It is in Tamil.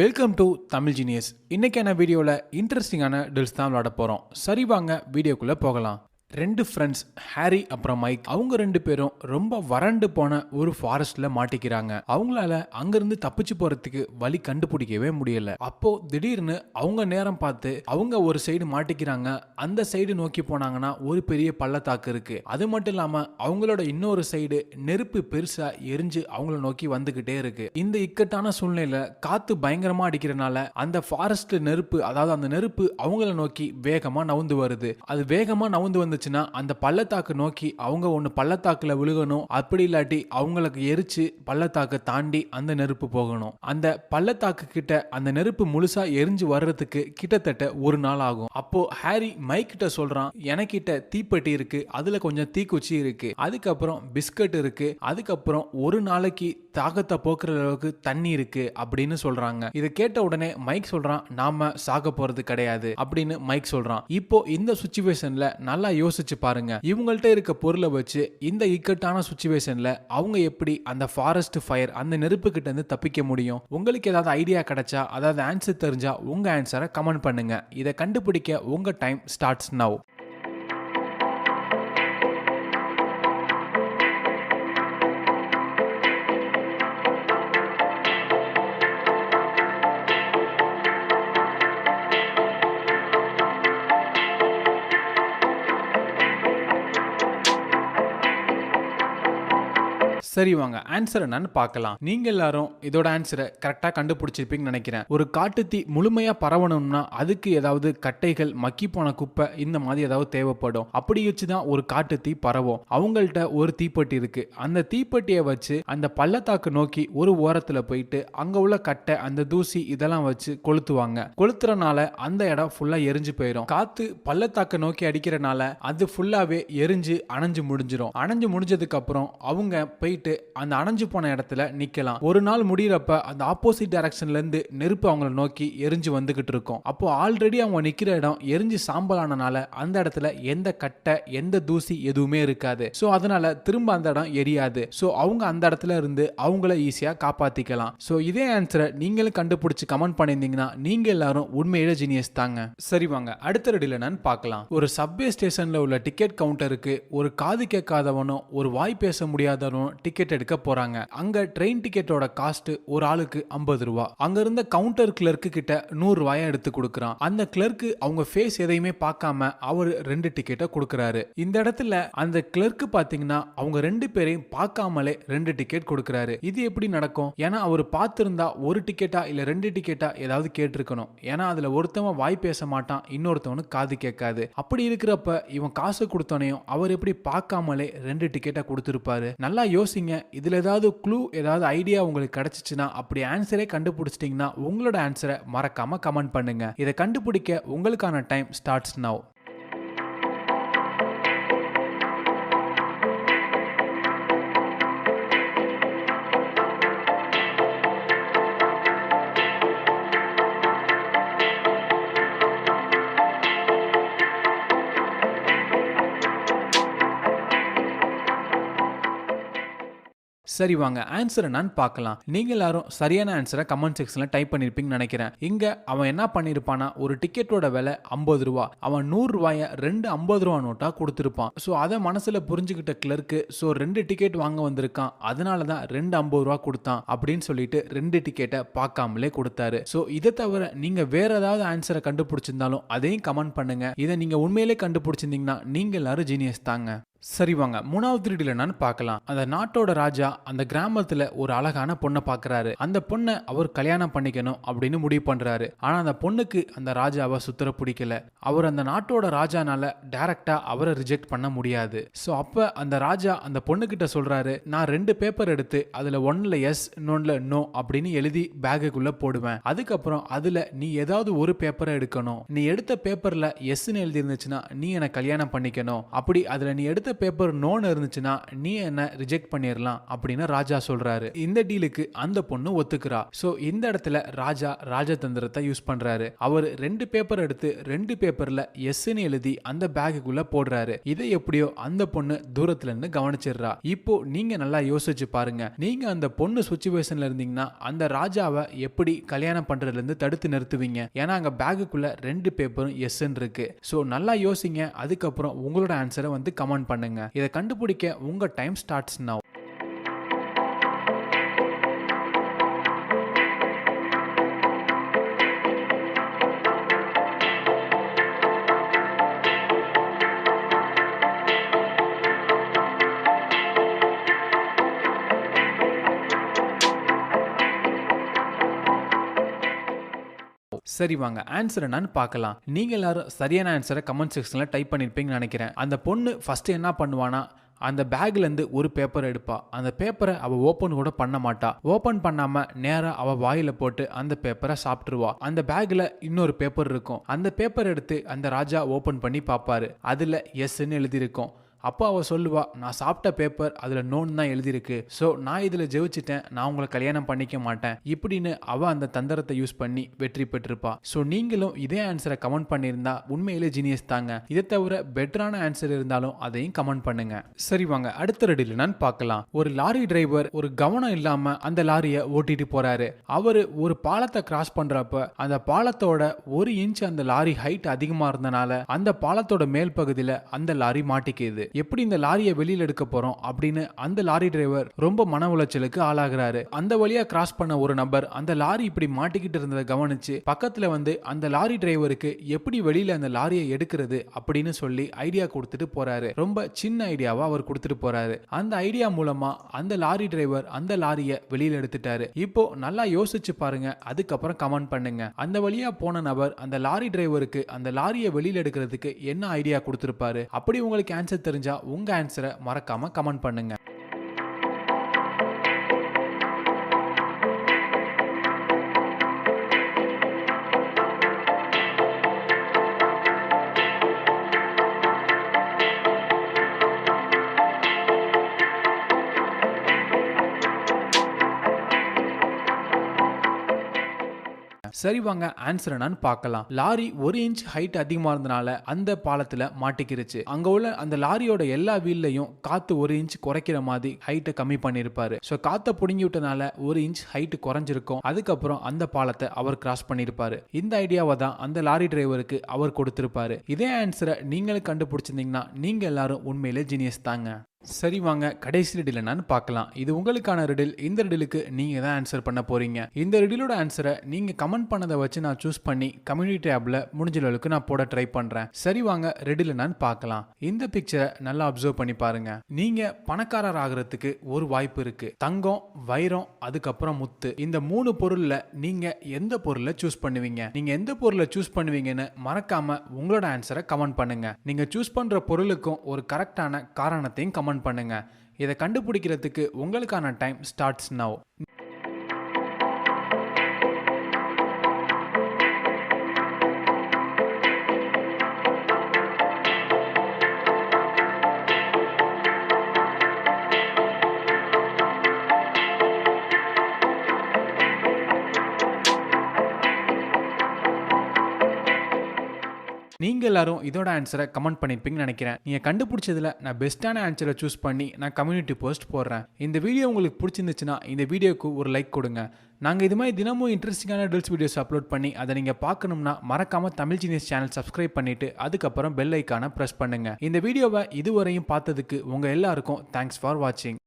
வெல்கம் டு தமிழ் ஜீனியஸ் இன்றைக்கான வீடியோவில் இன்ட்ரெஸ்டிங்கான டில்ஸ் தான் விளாட போகிறோம் சரி வாங்க வீடியோக்குள்ளே போகலாம். ரெண்டு ஃப்ரெண்ட்ஸ் ஹாரி அப்புறம் மைக் அவங்க ரெண்டு பேரும் ரொம்ப வறண்டு போன ஒரு ஃபாரஸ்ட்ல மாட்டிக்கிறாங்க. அவங்களால அங்கிருந்து தப்பிச்சு போறதுக்கு வழி கண்டுபிடிக்கவே முடியல. அப்போ திடீர்னு அவங்க நேரம் பார்த்து அவங்க ஒரு சைடு மாட்டிக்கிறாங்க. அந்த சைடு நோக்கி போனாங்கன்னா ஒரு பெரிய பள்ளத்தாக்கு இருக்கு. அது மட்டும் இல்லாம அவங்களோட இன்னொரு சைடு நெருப்பு பெருசா எரிஞ்சு அவங்கள நோக்கி வந்துகிட்டே இருக்கு. இந்த இக்கட்டான சூழ்நிலையில காத்து பயங்கரமா அடிக்கிறனால அந்த ஃபாரஸ்ட் நெருப்பு அதாவது அந்த நெருப்பு அவங்கள நோக்கி வேகமா நவுந்து வருது. அது வேகமா நவுந்து வந்து இருந்துச்சுன்னா அந்த பள்ளத்தாக்கு நோக்கி அவங்க ஒன்று பள்ளத்தாக்கில் விழுகணும். அப்படி இல்லாட்டி அவங்களுக்கு எரிச்சு பள்ளத்தாக்கை தாண்டி அந்த நெருப்பு போகணும். அந்த பள்ளத்தாக்கு கிட்ட அந்த நெருப்பு முழுசா எரிஞ்சு வர்றதுக்கு கிட்டத்தட்ட ஒரு நாள் ஆகும். அப்போ ஹாரி மைக் கிட்ட சொல்றான் எனக்கிட்ட தீப்பெட்டி இருக்கு அதுல கொஞ்சம் தீக்குச்சி இருக்கு. அதுக்கப்புறம் பிஸ்கட் இருக்கு அதுக்கப்புறம் ஒரு நாளைக்கு தாகத்தை போக்குற அளவுக்கு தண்ணி இருக்கு அப்படின்னு சொல்றாங்க. இதை கேட்ட உடனே மைக் சொல்றான் நாம சாக போறது கிடையாது அப்படின்னு மைக் சொல்றான். இப்போ இந்த சுச்சுவேஷன்ல நல்லா யோசிச்சு பாருங்க. இவங்கள்ட்ட இருக்க பொருளை வச்சு இந்த இக்கட்டான சுச்சுவேஷன்ல அவங்க எப்படி அந்த ஃபாரஸ்ட் ஃபயர் அந்த நெருப்பு கிட்ட இருந்து தப்பிக்க முடியும்? உங்களுக்கு ஏதாவது ஐடியா கிடைச்சா அதாவது ஆன்சர் தெரிஞ்சா உங்க ஆன்சரை கமெண்ட் பண்ணுங்க. இதை கண்டுபிடிக்க உங்க டைம் ஸ்டார்ட்ஸ் நவ் சரி வாங்க. ஆன்சர் என்னன்னு பார்க்கலாம். நீங்க எல்லாரும் இதோட ஆன்சரை கரெக்டாக கண்டுபிடிச்சிருப்பீங்கன்னு நினைக்கிறேன். ஒரு காட்டுத்தீ முழுமையா பரவணும்னா அதுக்கு ஏதாவது கட்டைகள் மக்கி போன குப்பை இந்த மாதிரி ஏதாவது தேவைப்படும். அப்படி வச்சு தான் ஒரு காட்டுத்தீ பரவும். அவங்கள்ட்ட ஒரு தீப்பெட்டி இருக்கு. அந்த தீப்பெட்டியை வச்சு அந்த பள்ளத்தாக்கு நோக்கி ஒரு ஓரத்தில் போயிட்டு அங்க உள்ள கட்டை அந்த தூசி இதெல்லாம் வச்சு கொளுத்துவாங்க. கொளுத்துறனால அந்த இடம் ஃபுல்லா எரிஞ்சு போயிடும் காத்து பள்ளத்தாக்கு நோக்கி அடிக்கிறனால அது ஃபுல்லாவே எரிஞ்சு அணைஞ்சு முடிஞ்சிடும் அணைஞ்சு முடிஞ்சதுக்கு அப்புறம் அவங்க போயிட்டு அந்த அணைஞ்சு போன இடத்துல நிக்கலாம். ஒரு நாள் முடியிறப்ப அந்த ஆப்போசிட் டைரக்ஷன்ல இருந்து நெருப்பு அவங்கள நோக்கி எரிஞ்சு வந்துகிட்டு இருக்கும். அப்போ ஆல்ரெடி அவங்க நிக்கிற இடம் எரிஞ்சு சாம்பலானனால அந்த இடத்துல எந்த கட்டை எந்த தூசி எதுவுமே இருக்காது. சோ அதனால திரும்ப அந்த இடம் எரியாது. சோ அவங்க அந்த இடத்துல இருந்து அவங்கள ஈஸியா காப்பாத்திக்கலாம். சோ இதே ஆன்சரை நீங்களும் கண்டுபிடிச்சி கமெண்ட் பண்ணியிருந்தீங்கன்னா நீங்க எல்லாரும் உண்மையில ஜீனியஸ் தாங்க. சரி வாங்க அடுத்த ரெடியில் என்னன்னு பார்க்கலாம். ஒரு சப்வே ஸ்டேஷன்ல உள்ள டிக்கெட் கவுண்டருக்கு ஒரு காது கேட்காதவனும் ஒரு வாய் பேச முடியாதவனும் டிக்கெட் எடுக்க போறாங்க. அங்க ட்ரெயின் டிக்கெட்டோட காஸ்ட் ஒரு ஆளுக்கு ஐம்பது ரூபா. அங்க இருந்த கவுண்டர் கிளர்க்கு கிட்ட நூறு ரூபாயா எடுத்து கொடுக்குறான். அந்த கிளர்க்கு அவங்க ஃபேஸ் எதையுமே பார்க்காம அவர் ரெண்டு டிக்கெட்டை கொடுக்குறாரு. இந்த இடத்துல அந்த கிளர்க்கு பாத்தீங்கன்னா அவங்க ரெண்டு பேரையும் பார்க்காமலே ரெண்டு டிக்கெட் கொடுக்குறாரு. இது எப்படி நடக்கும்? ஏன்னா அவர் பார்த்திருந்தா ஒரு டிக்கெட்டா இல்ல ரெண்டு டிக்கெட்டா ஏதாவது கேட்டிருக்கணும். ஏன்னா அதுல ஒருத்தவன் வாய் பேச மாட்டான் இன்னொருத்தவனுக்கு காது கேட்காது. அப்படி இருக்கிறப்ப இவன் காசு கொடுத்தோனையும் அவர் எப்படி பார்க்காமலே ரெண்டு டிக்கெட்டை கொடுத்துருப்பாரு? நல்லா பேசிங்க. இதுல ஏதாவது க்ளூ ஏதாவது ஐடியா உங்களுக்கு கிடைச்சிச்சுன்னா அப்படி ஆன்சரே கண்டுபிடிச்சிட்டிங்கன்னா உங்களோட ஆன்சரை மறக்காம கமெண்ட் பண்ணுங்க. இதை கண்டுபிடிக்க உங்களுக்கான டைம் ஸ்டார்ட்ஸ் நவ் சரி வாங்க ஆன்சர் என்னன்னு பார்க்கலாம். நீங்க எல்லாரும் சரியான ஆன்சரை கமெண்ட் செக்ஷன்ல டைப் பண்ணிருப்பீங்கன்னு நினைக்கிறேன். இங்க அவன் என்ன பண்ணிருப்பானா ஒரு டிக்கெட்டோட விலை ஐம்பது ரூபா. அவன் நூறு ரூபாய ரெண்டு ஐம்பது ரூபா நோட்டா கொடுத்துருப்பான். ஸோ அதை மனசுல புரிஞ்சுக்கிட்ட கிளர்க்கு ஸோ ரெண்டு டிக்கெட் வாங்க வந்திருக்கான். அதனால தான் ரெண்டு ஐம்பது ரூபா கொடுத்தான் அப்படின்னு சொல்லிட்டு ரெண்டு டிக்கெட்டை பார்க்காமலே கொடுத்தாரு. ஸோ இதை தவிர நீங்க வேற ஏதாவது ஆன்சரை கண்டுபிடிச்சிருந்தாலும் அதையும் கமெண்ட் பண்ணுங்க. இதை நீங்க உண்மையிலே கண்டுபிடிச்சிருந்தீங்கன்னா நீங்க எல்லாரும் ஜீனியஸ் தாங்க. சரி வாங்க மூணாவது திருடியில் என்னன்னு பார்க்கலாம். அந்த நாட்டோட ராஜா அந்த கிராமத்துல ஒரு அழகான பொண்ணை பார்க்கறாரு. அந்த பொண்ணை அவர் கல்யாணம் பண்ணிக்கணும் அப்படின்னு முடிவு பண்றாரு. ஆனா அந்த பொண்ணுக்கு அந்த ராஜாவை சுத்தர பிடிக்கல. அவர் அந்த நாட்டோட ராஜானால டைரக்டா அவரை ரிஜெக்ட் பண்ண முடியாது. ஸோ அப்ப அந்த ராஜா அந்த பொண்ணுகிட்ட சொல்றாரு நான் ரெண்டு பேப்பர் எடுத்து அதுல ஒன்னுல எஸ் இன்னொன்னுல நோ அப்படின்னு எழுதி பேக்குக்குள்ள போடுவேன். அதுக்கப்புறம் அதுல நீ ஏதாவது ஒரு பேப்பரை எடுக்கணும். நீ எடுத்த பேப்பர்ல எஸ்ன்னு எழுதி இருந்துச்சுன்னா நீ எனக்கு கல்யாணம் பண்ணிக்கணும். அப்படி அதுல நீ எடுத்த அடுத்த பேப்பர் நோன்னு இருந்துச்சுன்னா நீ என்ன ரிஜெக்ட் பண்ணிடலாம் அப்படின்னு ராஜா சொல்றாரு. இந்த டீலுக்கு அந்த பொண்ணு ஒத்துக்கிறா. ஸோ இந்த இடத்துல ராஜா ராஜதந்திரத்தை யூஸ் பண்றாரு. அவர் ரெண்டு பேப்பர் எடுத்து ரெண்டு பேப்பர்ல எஸ்ன்னு எழுதி அந்த பேக்குக்குள்ள போடுறாரு. இதை எப்படியோ அந்த பொண்ணு தூரத்துல இருந்து கவனிச்சிடுறா. இப்போ நீங்க நல்லா யோசிச்சு பாருங்க. நீங்க அந்த பொண்ணு சுச்சுவேஷன்ல இருந்தீங்கன்னா அந்த ராஜாவை எப்படி கல்யாணம் பண்றதுல இருந்து தடுத்து நிறுத்துவீங்க? ஏன்னா அங்க பேக்குக்குள்ள ரெண்டு பேப்பரும் எஸ்ன்னு இருக்கு. ஸோ நல்லா யோசிங்க. அதுக்கப்புறம் உங்களோட ஆன்சரை வந்து கமெண்ட் பண்ணுங்க. இதை கண்டுபிடிக்க உங்க டைம் ஸ்டார்ட்ஸ் இருக்கும் சரி வாங்க ஆன்சர் என்னன்னு பார்க்கலாம். நீங்க எல்லாரும் சரியான ஆன்சரை கமெண்ட் செக்ஷன்ல டைப் பண்ணிருப்பீங்கன்னு நினைக்கிறேன். அந்த பொண்ணு ஃபர்ஸ்ட் என்ன பண்ணுவானா அந்த பேக்லேருந்து ஒரு பேப்பர் எடுப்பா. அந்த பேப்பரை அவள் ஓப்பன் கூட பண்ண மாட்டா. ஓப்பன் பண்ணாமல் நேராக அவள் வாயில் போட்டு அந்த பேப்பரை சாப்பிட்ருவா அந்த பேக்கில் இன்னொரு பேப்பர் இருக்கும். அந்த பேப்பர் எடுத்து அந்த ராஜா ஓப்பன் பண்ணி பார்ப்பாரு. அதில் எஸ்ன்னு எழுதியிருக்கும். அப்போ அவள் சொல்லுவா நான் சாப்பிட்ட பேப்பர் அதில் நோன் தான் எழுதியிருக்கு. ஸோ நான் இதில் ஜெயிச்சிட்டேன். நான் உங்களை கல்யாணம் பண்ணிக்க மாட்டேன். இப்படின்னு அவள் அந்த தந்திரத்தை யூஸ் பண்ணி வெற்றி பெற்றிருப்பா. ஸோ நீங்களும் இதே ஆன்சரை கமெண்ட் பண்ணியிருந்தா உண்மையிலே ஜீனியஸ் தாங்க. இதை தவிர பெட்டரான ஆன்சர் இருந்தாலும் அதையும் கமெண்ட் பண்ணுங்க. சரி வாங்க அடுத்த ரெடியில் நான் பார்க்கலாம். ஒரு லாரி டிரைவர் ஒரு கவனம் இல்லாமல் அந்த லாரியை ஓட்டிட்டு போறாரு. அவர் ஒரு பாலத்தை கிராஸ் பண்றப்ப அந்த பாலத்தோட ஒரு இன்ச் அந்த லாரி ஹைட் அதிகமாக இருந்தனால அந்த பாலத்தோட மேல் பகுதியில் அந்த லாரி மாட்டிக்குது. எப்படி இந்த லாரியை வெளியில் எடுக்க போறோம்? அப்படின்னு அந்த லாரி டிரைவர் ரொம்ப மன உளைச்சலுக்கு ஆளாகிறாரு. அந்த வழியா கிராஸ் பண்ண ஒரு நபர் அந்த லாரி இப்படி மாட்டிக்கிட்டு இருந்ததை கவனிச்சு பக்கத்துல வந்து அந்த லாரி டிரைவருக்கு எப்படி வெளியில அந்த லாரியை எடுக்கிறது? அப்படின்னு சொல்லி ஐடியா கொடுத்துட்டு போறாரு. ரொம்ப சின்ன ஐடியாவா அவர் கொடுத்துட்டு போறாரு. அந்த ஐடியா மூலமா அந்த லாரி டிரைவர் அந்த லாரியை வெளியில எடுத்துட்டாரு. இப்போ நல்லா யோசிச்சு பாருங்க. அதுக்கப்புறம் கமெண்ட் பண்ணுங்க. அந்த வழியா போன நபர் அந்த லாரி டிரைவருக்கு அந்த லாரியை வெளியில எடுக்கிறதுக்கு என்ன ஐடியா கொடுத்துருப்பாரு? அப்படி உங்களுக்கு ஆன்சர் தெரிஞ்சு உங்க ஆன்சரை மறக்காம கமெண்ட் பண்ணுங்க. சரி வாங்க ஆன்சர் என்னன்னு பார்க்கலாம். லாரி ஒரு இன்ச் ஹைட் அதிகமா இருந்தனால அந்த பாலத்துல மாட்டிக்கிருச்சு. அங்க உள்ள அந்த லாரியோட எல்லா வீல்லையும் காத்து ஒரு இன்ச் குறைக்கிற மாதிரி ஹைட்டை கம்மி பண்ணிருப்பாரு. ஸோ காத்தை புடுங்கி விட்டனால ஒரு இன்ச் ஹைட் குறைஞ்சிருக்கும். அதுக்கப்புறம் அந்த பாலத்தை அவர் கிராஸ் பண்ணிருப்பாரு. இந்த ஐடியாவை தான் அந்த லாரி டிரைவருக்கு அவர் கொடுத்திருப்பாரு. இதே ஆன்சரை நீங்களும் கண்டுபிடிச்சிருந்தீங்கன்னா நீங்க எல்லாரும் உண்மையிலே ஜீனியஸ் தாங்க. சரி வாங்க கடைசி ரெடில் என்னன்னு பார்க்கலாம். இது உங்களுக்கான ரெடில் இந்த ரெடிலுக்கு நீங்க தான் ஆன்சர் பண்ண போறீங்க? இந்த ரெடிலோட ஆன்சரை நீங்க கமெண்ட் பண்ணதை வச்சு நான் சூஸ் பண்ணி கம்யூனிட்டி ஆப்பில் முடிஞ்ச அளவுக்கு நான் போட ட்ரை பண்றேன். சரி வாங்க ரெடில் என்னன்னு பார்க்கலாம். இந்த பிக்சரை நல்லா அப்சர்வ் பண்ணி பாருங்க. நீங்க பணக்காரர் ஆகிறதுக்கு ஒரு வாய்ப்பு இருக்கு. தங்கம் வைரம் அதுக்கப்புறம் முத்து. இந்த மூணு பொருள்ல நீங்க எந்த பொருளை சூஸ் பண்ணுவீங்க? நீங்க எந்த பொருளை சூஸ் பண்ணுவீங்கன்னு மறக்காம உங்களோட ஆன்சரை கமெண்ட் பண்ணுங்க. நீங்க சூஸ் பண்ற பொருளுக்கும் ஒரு கரெக்டான காரணத்தையும் கமெண்ட் பண்ணுங்க. இதை கண்டுபிடிக்கிறதுக்கு உங்களுக்கான டைம் ஸ்டார்ட்ஸ் நவ் நீங்கள் எல்லாரும் இதோட ஆன்சரை கமெண்ட் பண்ணியிருப்பீங்கன்னு நினைக்கிறேன். நீங்கள் கண்டுபிடிச்சதில் நான் பெஸ்ட்டான ஆன்சரை சூஸ் பண்ணி நான் கம்யூனிட்டி போஸ்ட் போடுறேன். இந்த வீடியோ உங்களுக்கு பிடிச்சிருந்துச்சுன்னா இந்த வீடியோக்கு ஒரு லைக் கொடுங்க. நாங்கள் இது மாதிரி தினமும் இன்ட்ரெஸ்டிங்கான ரீல்ஸ் வீடியோஸ் அப்லோட் பண்ணி அதை நீங்கள் பார்க்கணும்னா மறக்காமல் தமிழ் ஜீனியஸ் சேனல் சப்ஸ்கிரைப் பண்ணிவிட்டு அதுக்கப்புறம் பெல் ஐக்கானை ப்ரெஸ் பண்ணுங்கள் இந்த வீடியோவை இதுவரையும் பார்த்ததுக்கு உங்கள் எல்லாருக்கும் தேங்க்ஸ் ஃபார் வாட்சிங்